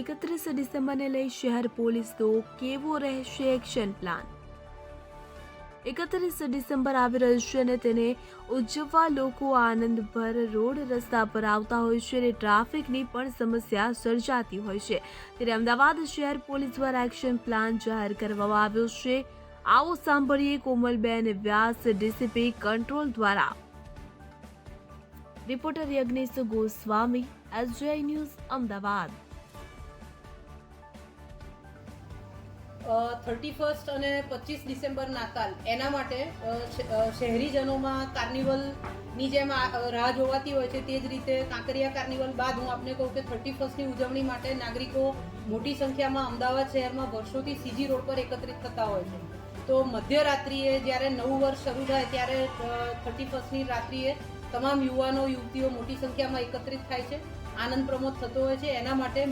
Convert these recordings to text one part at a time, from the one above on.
એકત્રીસ ડિસેમ્બરને લઈ શહેર પોલીસનો કેવો રહેશે એક્શન પ્લાન? એકત્રીસ ડિસેમ્બર આવી રહ્યું છે અને તેને ઉજવવા લોકો આનંદભર રોડ રસ્તા પર આવતા હોય છે અને ટ્રાફિકની પણ સમસ્યા સર્જાતી હોય છે. ત્યારે અમદાવાદ શહેર પોલીસ દ્વારા એક્શન પ્લાન જાહેર કરવામાં આવ્યો છે. આવો સાંભળીએ કોમલબેન વ્યાસ, ડીસીપી, કંટ્રોલ દ્વારા. Reporter Yagnesh Goswami SGI news, Ahmedabad. Thirty first અને પચીસ ડિસેમ્બર નાતાલ. એના માટે શહેરીજનોમાં કાર્નિવલની જેમ રાહ જોવાતી હોય છે તે જ રીતે કાંકરિયા કાર્નિવલ બાદ હું આપને કહું કે થર્ટી ફર્સ્ટની ઉજવણી માટે નાગરિકો મોટી સંખ્યામાં અમદાવાદ શહેરમાં વર્ષોથી સીજી રોડ પર એકત્રિત થતા હોય છે. તો મધ્યરાત્રિએ જ્યારે નવું વર્ષ શરૂ થાય ત્યારે થર્ટી ફર્સ્ટની રાત્રિએ તમામ યુવાનો, યુવતીઓ મોટી સંખ્યામાં એકત્રિત થાય છે. આનંદ પ્રમોદ થતો હોય છે. એના માટે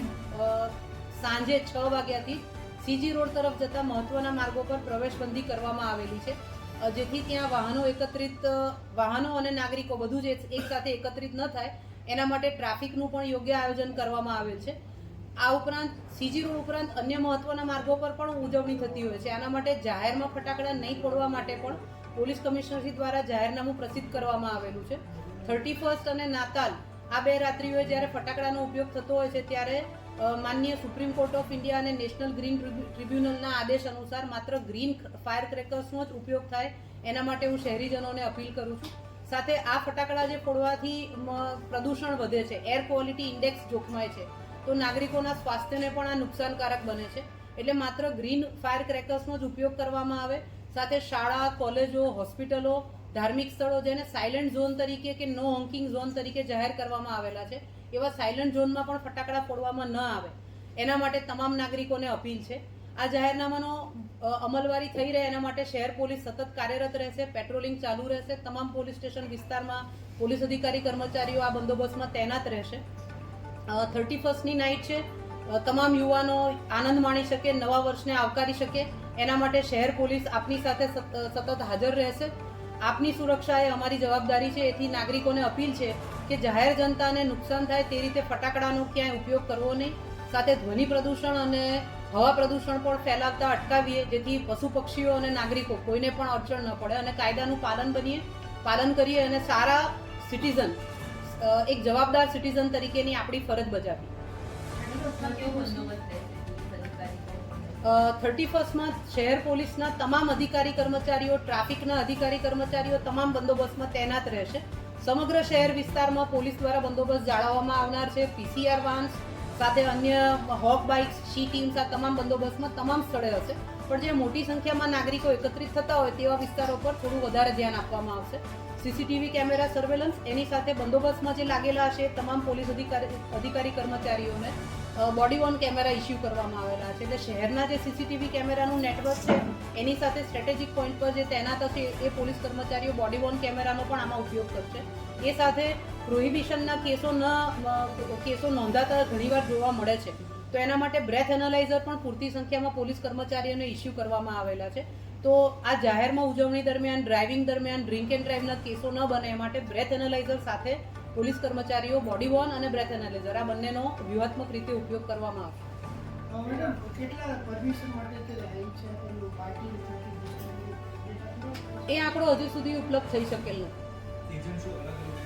સાંજે છ વાગ્યાથી સીજી રોડ તરફ જતા મહત્વના માર્ગો પર પ્રવેશબંધી કરવામાં આવેલી છે. જેથી ત્યાં વાહનો એકત્રિત વાહનો અને નાગરિકો બધું જ એક- એકસાથે એકત્રિત ન થાય, એના માટે ટ્રાફિકનું પણ યોગ્ય આયોજન કરવામાં આવેલ છે. આ ઉપરાંત, સીજી રોડ ઉપરાંત અન્ય મહત્વના માર્ગો પર પણ ઉજવણી થતી હોય છે. આના માટે જાહેરમાં ફટાકડા નહીં ફોડવા માટે પણ પોલીસ કમિશનરશ્રી દ્વારા જાહેરનામું પ્રસિદ્ધ કરવામાં આવેલું છે. થર્ટી ફર્સ્ટ અને નાતાલ આ બે રાત્રિઓએ જ્યારે ફટાકડાનો ઉપયોગ થતો હોય છે ત્યારે માન્ય supreme court of India and national green tribunal- ટ્રિબ્યુનલના આદેશ અનુસાર માત્ર ગ્રીન ફાયર ક્રેકર્સનો જ ઉપયોગ થાય. એના માટે હું શહેરીજનોને અપીલ કરું છું. સાથે આ ફટાકડા જે ફોડવાથી પ્રદૂષણ વધે છે એર ક્વોલિટી ઇન્ડેક્સ જોખમાય છે, તો નાગરિકોના સ્વાસ્થ્યને પણ આ નુકસાનકારક બને છે. એટલે માત્ર ગ્રીન ફાયર ક્રેકર્સનો જ ઉપયોગ કરવામાં આવે. સાથે શાળા, કોલેજો, હોસ્પિટલો ધાર્મિક સ્થળો જેને સાયલન્ટ ઝોન તરીકે કે નો હોંકિંગ ઝોન તરીકે જાહેર કરવામાં આવેલા છે, એવા સાયલન્ટ ઝોનમાં પણ ફટાકડા ફોડવામાં ન આવે. એના માટે તમામ નાગરિકોને અપીલ છે. આ જાહેરનામાનો અમલવારી થઈ રહે એના માટે શહેર પોલીસ સતત કાર્યરત રહેશે પેટ્રોલિંગ ચાલુ રહેશે, તમામ પોલીસ સ્ટેશન વિસ્તારમાં પોલીસ અધિકારી, કર્મચારીઓ આ બંદોબસ્તમાં તૈનાત રહેશે. થર્ટી ફર્સ્ટની નાઇટ છે. તમામ યુવાનો આનંદ માણી શકે, નવા વર્ષને આવકારી શકે. એના માટે શહેર પોલીસ આપની સાથે સતત હાજર રહેશે. આપની સુરક્ષા એ અમારી જવાબદારી છે, એથી નાગરિકોને અપીલ છે કે જાહેર જનતાને નુકસાન થાય તે રીતે ફટાકડાનો ક્યાંય ઉપયોગ કરવો નહીં. સાથે ધ્વનિ પ્રદૂષણ અને હવા પ્રદૂષણ પણ ફેલાવતા અટકાવીએ, જેથી પશુ પક્ષીઓ અને નાગરિકો કોઈને પણ અડચણ ન પડે અને કાયદાનું પાલન બનીએ. પાલન કરીએ અને સારા સિટીઝન એક જવાબદાર સિટીઝન તરીકેની આપણી ફરજ બજાવીએ. થર્ટી ફર્સ્ટમાં શહેર પોલીસના તમામ અધિકારી કર્મચારીઓ, ટ્રાફિકના અધિકારી કર્મચારીઓ, તમામ બંદોબસ્તમાં તૈનાત રહેશે. સમગ્ર શહેર વિસ્તારમાં પોલીસ દ્વારા બંદોબસ્ત જાળવવામાં આવનાર છે. પીસીઆર વાન્સ સાથે અન્ય હોક બાઇક્સ શી ટીમ્સ આ તમામ બંદોબસ્તમાં તમામ સ્થળે હશે. પણ જે મોટી સંખ્યામાં નાગરિકો એકત્રિત થતા હોય તેવા વિસ્તારો પર થોડું વધારે ધ્યાન આપવામાં આવશે. સીસીટીવી કેમેરા સર્વેલન્સ એની સાથે બંદોબસ્તમાં જે લાગેલા હશે તમામ પોલીસ અધિકારી અધિકારી કર્મચારીઓને બોડી વોર્ન કેમેરા ઇસ્યુ કરવામાં આવેલા છે. એટલે શહેરના જે સીસીટીવી કેમેરાનું નેટવર્ક છે, એની સાથે સ્ટ્રેટેજિક પોઈન્ટ પર જે તૈનાત હશે એ પોલીસ કર્મચારીઓ બોડી ઓન કેમેરાનો પણ આમાં ઉપયોગ કરશે. એ સાથે પ્રોહિબિશનના કેસો ન કેસો નોંધાતા ઘણીવાર જોવા મળે છે. તો એના માટે બ્રેથ એનાલાઇઝર પણ પૂરતી સંખ્યામાં પોલીસ કર્મચારીઓને ઇસ્યુ કરવામાં આવેલા છે. તો આ જાહેરમાં ઉજવણી દરમિયાન ડ્રાઇવિંગ દરમિયાન ડ્રિંક એન્ડ ડ્રાઈવના કેસો ન બને એ માટે બ્રેથ એનાલાઇઝર સાથે પોલીસ કર્મચારીઓ બોડી વોર્ન અને બ્રેથ એનાલિઝર આ બંનેનો વ્યૂહાત્મક રીતે ઉપયોગ કરવામાં આવશે. એ આંકડો હજુ સુધી ઉપલબ્ધ થઈ શકેલ નથી.